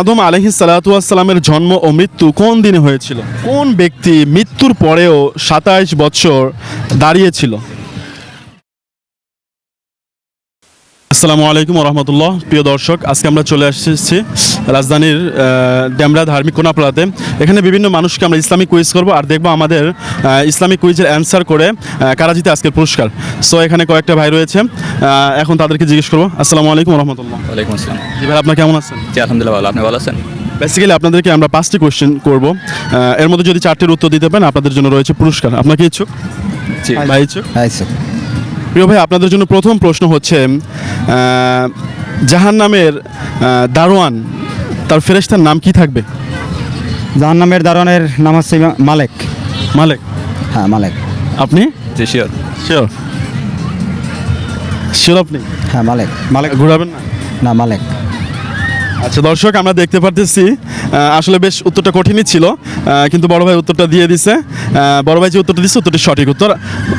আদম আলহি সালাতামের জন্ম ও মৃত্যু কোন দিনে হয়েছিল? কোন ব্যক্তি মৃত্যুর পরেও সাতাইশ বছর দাঁড়িয়েছিল? আসসালামু আলাইকুম রহমতুল্লাহ প্রিয় দর্শক আজকে আমরা চলে এসেছি রাজধানীর ডেমরা ধার্মিক কোনাপাড়াতে এখানে বিভিন্ন মানুষকে আমরা ইসলামিক কুইজ করব আর দেখব আমাদের ইসলামিক কুইজের অ্যান্সার করে কারা জিতে আজকের পুরস্কার। সো এখানে কয়েকটা ভাই রয়েছে এখন তাদেরকে জিজ্ঞেস করব। আসসালামু আলাইকুম রহমতুল্লাহ ওয়ালাইকুম আসসালাম। জি ভাই আপনার কেমন আছেন? জি আলহামদুলিল্লাহ ভালো। আপনি ভালো আছেন? বেসিক্যালি আপনাদেরকে আমরা পাঁচটি কোয়েশ্চেন করব। এর মধ্যে যদি চারটির উত্তর দিতে পারেন আপনাদের জন্য রয়েছে পুরস্কার। আপনাকে ইচ্ছুক? জি। ভাই ইচ্ছুক? আচ্ছা প্রিয় ভাই আপনাদের জন্য প্রথম প্রশ্ন হচ্ছে জাহান নামের দারোয়ান তার ফেরেস্তার নাম কি থাকবে? জাহান নামের দারোয়ানের নাম হচ্ছে মালেক। মালেক। হ্যাঁ মালেক। আপনি? জি শিওর শিওর শিওর আপনি? হ্যাঁ মালেক। মালেক ঘুরাবেন না? না মালেক। আচ্ছা দর্শক আমরা দেখতে পারতেছি আসলে বেশ উত্তরটা কঠিনই ছিল কিন্তু বড় ভাই উত্তরটা দিয়ে দিছে। বড় ভাই যে উত্তরটা দিচ্ছে উত্তরটি সঠিক উত্তর।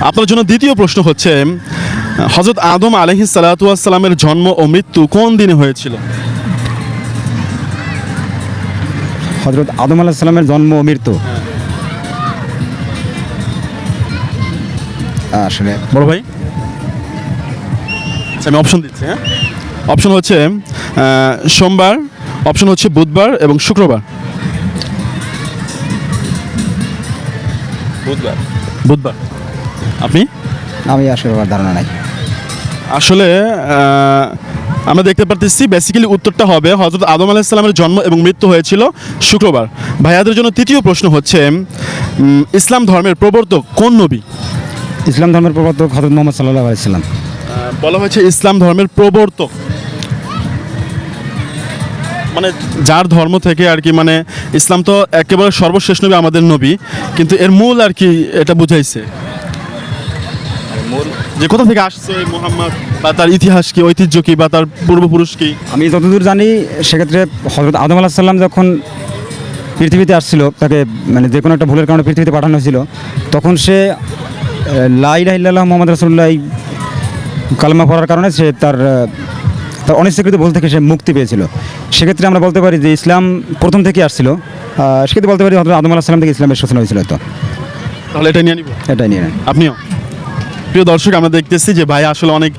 আপনার জন্য দ্বিতীয় প্রশ্ন হচ্ছে হজরত আদম আলহি সালাতামের জন্ম ও মৃত্যু কোন দিনে হয়েছিল? হজরত আদম আলাহ সাল্লামের জন্ম ও মৃত্যু। আসলে বড় ভাই আচ্ছা, আমি অপশন দিচ্ছি হ্যাঁ? অপশন হচ্ছে সোমবার অপশন হচ্ছে বুধবার এবং শুক্রবার। বুধবার। বুধবার। আপনি? আমি আসলে আমার ধারণা নাই। আসলে আমরা দেখতে পারতেছি বেসিক্যালি উত্তরটা হবে হজরত আদম আলাহিসাল্লামের জন্ম এবং মৃত্যু হয়েছিল শুক্রবার। ভাইয়াদের জন্য তৃতীয় প্রশ্ন হচ্ছে ইসলাম ধর্মের প্রবর্তক কোন নবী? ইসলাম ধর্মের প্রবর্তক হজরত মোহাম্মদ সাল্লাহ আলাইসাল্লাম বলা হয়েছে ইসলাম ধর্মের প্রবর্তক। মানে যার ধর্ম থেকে আর কি মানে ইসলাম তো একেবারে সর্বশেষ নবী আমাদের নবী কিন্তু এর মূল আর কি এটা বুঝাইছে। যে কোথা থেকে আসছে মোহাম্মদ বা তার ইতিহাস কি ঐতিহ্য কি বা তার পূর্বপুরুষ কি? আমি যতদূর জানি সেক্ষেত্রে হজরত আদম আলাহ সাল্লাম যখন পৃথিবীতে আসছিল তাকে মানে যে কোনো একটা ভুলের কারণে পৃথিবীতে পাঠানো হয়েছিল তখন সে লাইলাহ মোহাম্মদ রসুল্লাহ এই কালমা পড়ার কারণে সে তার তার অনিচ্ছাকৃত ভুল থেকে সে মুক্তি পেয়েছিল। সেক্ষেত্রে আমরা বলতে পারি যে ইসলাম প্রথম থেকে আসছিল। সেক্ষেত্রে বলতে পারি হজরত আদম আলাহ থেকে ইসলামের সূচনা হয়েছিল তো। তাহলে এটা নিয়ে নিব? এটাই নিয়ে নেন। আপনিও? প্রিয় দর্শক আমরা দেখতেছি যে ভাই আসলে অনেক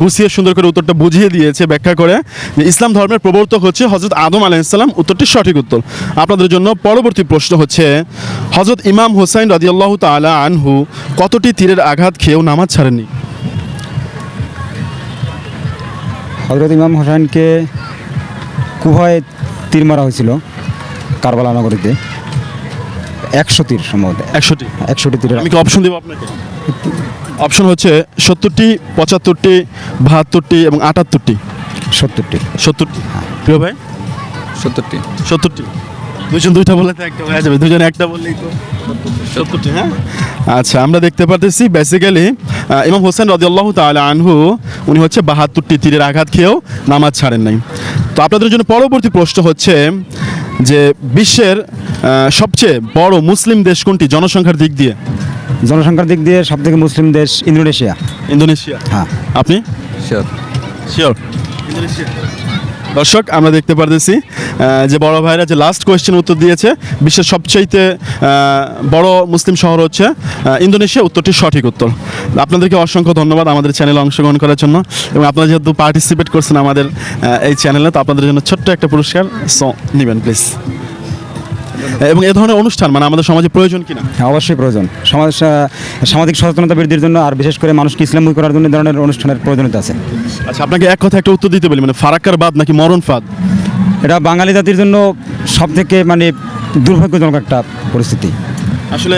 গুছিয়ে সুন্দর করে উত্তরটা বুঝিয়ে দিয়েছে ব্যাখ্যা করে যে ইসলাম ধর্মের প্রবর্তক হচ্ছে হজরত আদম আলাইসাল্লাম উত্তরটি সঠিক উত্তর। আপনাদের জন্য পরবর্তী প্রশ্ন হচ্ছে হজরত ইমাম হোসাইন রাজিয়াল্লাহ তালা আনহু কতটি তীরের আঘাত খেয়েও নামাজ ছাড়েননি? হজরত ইমাম হোসেনকে কুভায় তীর মারা হয়েছিল কারবালা নগরীতে। একশো তীর সম্ভবত। একশোটি একশোটি তীর আমি কি অপশন দেবো আপনাকে? অপশন হচ্ছে সত্তরটি পঁচাত্তরটি বাহাত্তরটি এবং আটাত্তরটি। সত্তরটি। সত্তরটি। প্রিয় ভাই? সত্তরটি। সত্তরটি। দুজন দুইটা বললে তো একটা হয়ে যাবে দুজন একটা বললেই তো হ্যাঁ? আচ্ছা আমরা দেখতে পারতেছি বেসিক্যালি ইমাম হোসেন রদিয়াল্লাহ তাআলা আনহু উনি হচ্ছে বাহাত্তরটি তীরের আঘাত খেয়েও নামাজ ছাড়েন নাই। তো আপনাদের জন্য পরবর্তী প্রশ্ন হচ্ছে যে বিশ্বের সবচেয়ে বড় মুসলিম দেশ কোনটি? জনসংখ্যার দিক দিয়ে। জনসংখ্যার দিক দিয়ে সব থেকে মুসলিম দেশ ইন্দোনেশিয়া। ইন্দোনেশিয়া। হ্যাঁ। আপনি? শিওর শিওর দর্শক, আমরা দেখতে পারতেছি যে বড় ভাইরা যে লাস্ট কোয়েশ্চেন উত্তর দিয়েছে, বিশ্বের সবচাইতে বড় মুসলিম শহর হচ্ছে ইন্দোনেশিয়া। উত্তরটি সঠিক উত্তর। আপনাদেরকে অসংখ্য ধন্যবাদ আমাদের চ্যানেলে অংশগ্রহণ করার জন্য এবং আপনারা যেহেতু পার্টিসিপেট করছেন আমাদের এই চ্যানেলে তো আপনাদের জন্য ছোট্ট একটা পুরস্কার সো নেবেন প্লিজ এবং এ ধরনের অনুষ্ঠান মানে আমাদের সমাজে প্রয়োজন কিনা? হ্যাঁ অবশ্যই প্রয়োজন। সমাজ সামাজিক সচেতনতা বৃদ্ধির জন্য আর বিশেষ করে মানুষকে ইসলামী করার জন্য ধরনের অনুষ্ঠানের প্রয়োজনীয়তা আছে। আচ্ছা আপনাকে এক কথা একটা উত্তর দিতে বলি মানে ফারাক্কার বাদ নাকি মরণ ফাদ? এটা বাঙালি জাতির জন্য সব থেকে মানে দুর্ভাগ্যজনক একটা পরিস্থিতি। আসলে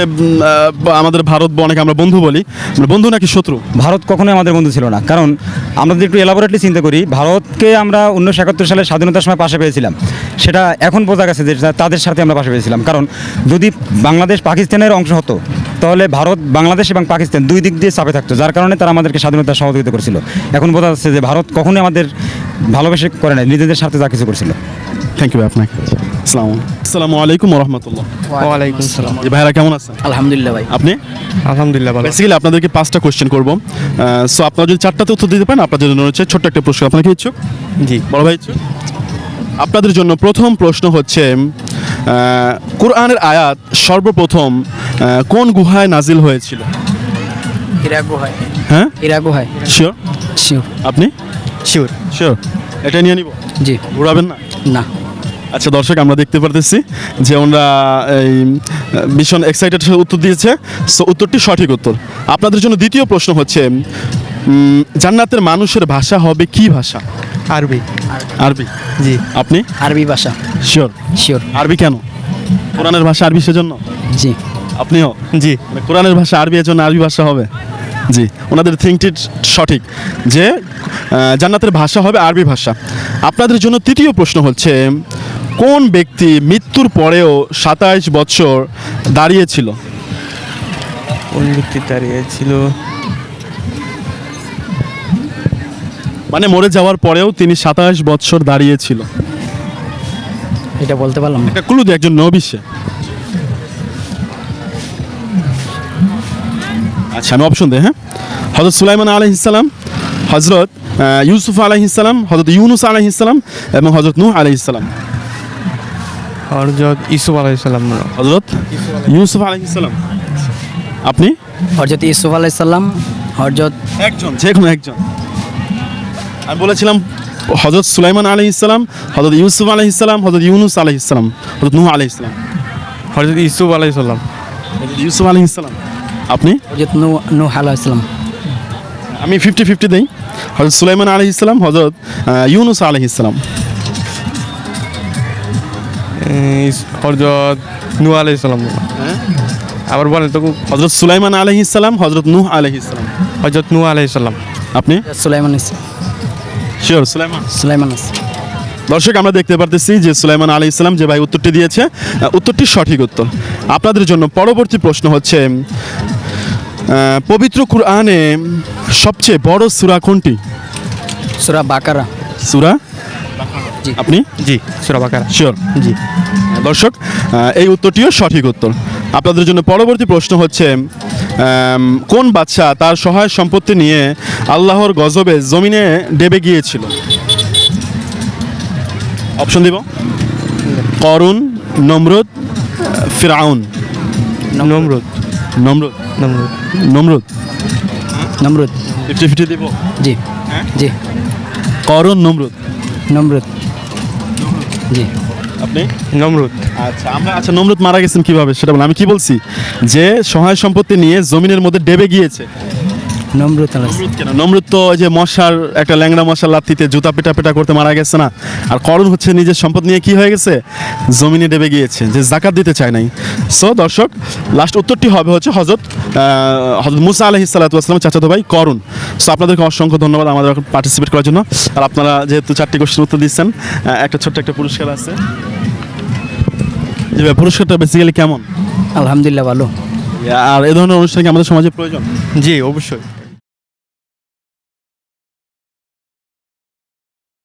আমাদের ভারত অনেক আমরা বন্ধু বলি। মানে বন্ধু নাকি শত্রু? ভারত কখনোই আমাদের বন্ধু ছিল না। কারণ আমরা যদি একটু এলাবোরেটলি চিন্তা করি ভারতকে আমরা উনিশশো একাত্তর সালে স্বাধীনতার সময় পাশে পেয়েছিলাম। সেটা এখন বোঝা গেছে যে তাদের সাথে আমরা পাশে পেয়েছিলাম। কারণ যদি বাংলাদেশ পাকিস্তানের অংশ হতো তাহলে ভারত বাংলাদেশ এবং পাকিস্তান দুই দিক দিয়ে চাপে থাকতো। যার কারণে তারা আমাদেরকে স্বাধীনতা সহযোগিতা করেছিল। এখন বোঝা যাচ্ছে যে ভারত কখনোই আমাদের ভালোবেসে করে নাই নিজেদের স্বার্থে যা কিছু করছিল। থ্যাংক ইউ আপনাকে। আসসালামু আসসালামু আলাইকুম রহমতুল্লাহ। ওয়ালাইকুম সালাম জি ভাইরা কেমন আছেন? আলহামদুলিল্লাহ ভাই। আপনি? আলহামদুলিল্লাহ ভালো। বেসিক্যালি আপনাদেরকে পাঁচটা কোশ্চেন করব। সো আপনারা যদি চারটাতে উত্তর দিতে পারেন আপনাদের জন্য ছোট্ট একটা প্রশ্ন। আপনার কি ইচ্ছুক? জি। বড় ভাই ইচ্ছুক? আপনাদের জন্য প্রথম প্রশ্ন হচ্ছে কোরআনের আয়াত সর্বপ্রথম কোন গুহায় নাজিল হয়েছিল? হীরা গুহায়। হ্যাঁ? হীরা গুহায়। শিওর শিওর আপনি? শিওর শিওর এটা নিয়ে নিব? জি। ঘুরাবেন না? না। আচ্ছা দর্শক আমরা দেখতে পারতেছি যে ওনারা এই ভীষণ এক্সাইটেড উত্তর দিয়েছে। সো উত্তরটি সঠিক উত্তর। আপনাদের জন্য দ্বিতীয় প্রশ্ন হচ্ছে জান্নাতের মানুষের ভাষা হবে কি ভাষা? আরবি। আরবি? জি। আপনি? আরবি ভাষা। শিওর শিওর আরবি কেন? কোরআনের ভাষা আরবি সেজন্য? জি। আপনিও? জি। মানে কোরআনের ভাষা আরবি এর জন্য আরবি ভাষা হবে? জি। ওনাদের থিঙ্কটি সঠিক। যে জান্নাতের ভাষা হবে আরবি ভাষা। আপনাদের জন্য তৃতীয় প্রশ্ন হচ্ছে কোন ব্যক্তি মৃত্যুর পরেও সাতাইশ বছর দাঁড়িয়েছিল? কোন ব্যক্তি দাঁড়িয়েছিল? মানে মরে যাওয়ার পরেও তিনি সাতাইশ বছর দাঁড়িয়েছিল। এটা বলতে পারলাম না। একটা ক্লু দিয়ে একজন নবী সে। আচ্ছা আমি অপশন দিই হ্যাঁ? হজরত সুলাইমান আলহ ইসলাম হজরত ইউসুফ আলহ ইসলাম হজরত ইউনুস আলহ ইসলাম এবং হজরত নূহ আলহ ইসলাম হরজত ইসুফ আলাইসাল্লাম হজরত ইউসুফ আলহ ইসলাম আপনি? হরজত ইসুফ আলাইসাল্লাম হরজত একজন যে কোনো একজন। আমি বলেছিলাম হজরত সুলাইমান আলহ ইসলাম হজরত ইউসুফ আলহ ইসলাম হজরত ইউনুস আলহ ইসলাম হজরত নূহ আলহ ইসলাম হরজত ইসুফ আলাইসাল্লাম হজরত ইউসুফ আলহ ইসলাম আপনি? নু নূহ আলাইসাল্লাম আমি ফিফটি ফিফটি দিই। হজরত সুলাইমান আলহ ইসলাম হজরত ইউনুস আলহ ইসলাম হরজত নু আলাইসাল্লাম আবার বলেন তো হজরত সুলাইমান আলহ ইসলাম হজরত নূহ আলহ ইসলাম হরজত নু আলাইসাল্লাম আপনি? সুলাইমান ইসলাম শিওর সুলাইমান। সুলাইমান ইসলাম দর্শক আমরা দেখতে পারতেছি যে সুলাইমান আলী ইসলাম যে ভাই উত্তরটি দিয়েছে উত্তরটি সঠিক উত্তর। আপনাদের জন্য পরবর্তী প্রশ্ন হচ্ছে পবিত্র কুরআনে সবচেয়ে বড় সূরা কোনটি? সুরা বাকারা। সূরা। আপনি? জি সুরাবাকার শিওর জি। দর্শক এই উত্তরটিও সঠিক উত্তর। আপনাদের জন্য পরবর্তী প্রশ্ন হচ্ছে কোন বাচ্চা তার সহায় সম্পত্তি নিয়ে আল্লাহর গজবে জমিনে ডেবে গিয়েছিল? অপশন দিব? করুন নমরুদ ফিরাউন। নমরুদ। নমরুদ। নমরুদ। নমরুদ। নমরুদ। ফিফটি ফিফটি দিব? জি। জি করুন নমরুদ। নমরুদ। জি। আপনি? নমরুদ। আচ্ছা আমরা আচ্ছা নমরুদ মারা গেছেন কীভাবে? সেটা বলে আমি কি বলছি? যে সহায় সম্পত্তি নিয়ে জমিনের মধ্যে ডেবে গিয়েছে নমরুদ আলাইসাল্লাম নমরুদ কেন? নমরুদ তো ওই যে মশার একটা ল্যাংড়া মশার লাত্তিতে জুতা পেটা পেটা করতে মারা গেছে না? আর করণ হচ্ছে নিজের সম্পদ নিয়ে কি হয়ে গেছে? জমিনে ডেবে গিয়েছে যে জাকাত দিতে চায় নাই। সো দর্শক লাস্ট উত্তরটি হবে হচ্ছে হজরত হজরত মুসা আলহি সাল্লাতাম চাচাতো ভাই করুন সো আপনাদেরকে অসংখ্য ধন্যবাদ আমাদের পার্টিসিপেট করার জন্য। আর আপনারা যেহেতু চারটি কোশ্চেন উত্তর দিচ্ছেন একটা ছোট্ট একটা পুরস্কার আছে। যে ভাই, পুরস্কারটা বেসিক্যালি কেমন? আলহামদুলিল্লাহ ভালো। আর এ ধরনের অনুষ্ঠান কি আমাদের সমাজে প্রয়োজন? জি অবশ্যই।